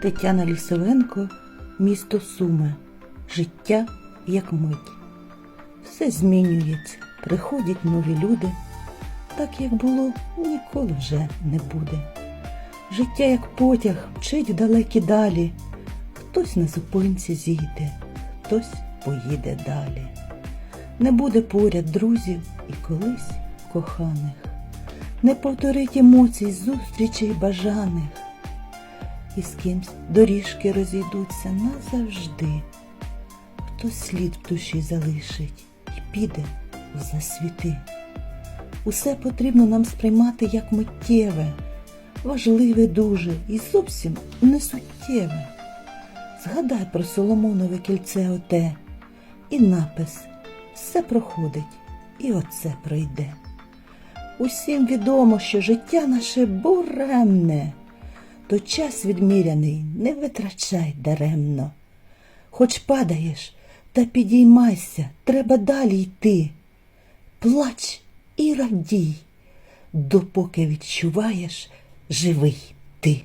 Тетяна Лісовенко, місто Суми. Життя як мить. Все змінюється, приходять нові люди. Так як було, ніколи вже не буде. Життя як потяг мчить далекі далі. Хтось на зупинці зійде, хтось поїде далі. Не буде поряд друзів і колись коханих, не повторить емоцій зустрічей бажаних і з кимсь доріжки розійдуться назавжди. Хтось слід в душі залишить і піде в засвіти. Усе потрібно нам сприймати як миттєве, важливе дуже і зовсім не суттєве. Згадай про Соломонове кільце оте, і напис все проходить, і оце пройде. Усім відомо, що життя наше буремне, то час відміряний не витрачай даремно. Хоч падаєш, та підіймайся, треба далі йти. Плач і радій, допоки відчуваєш живий.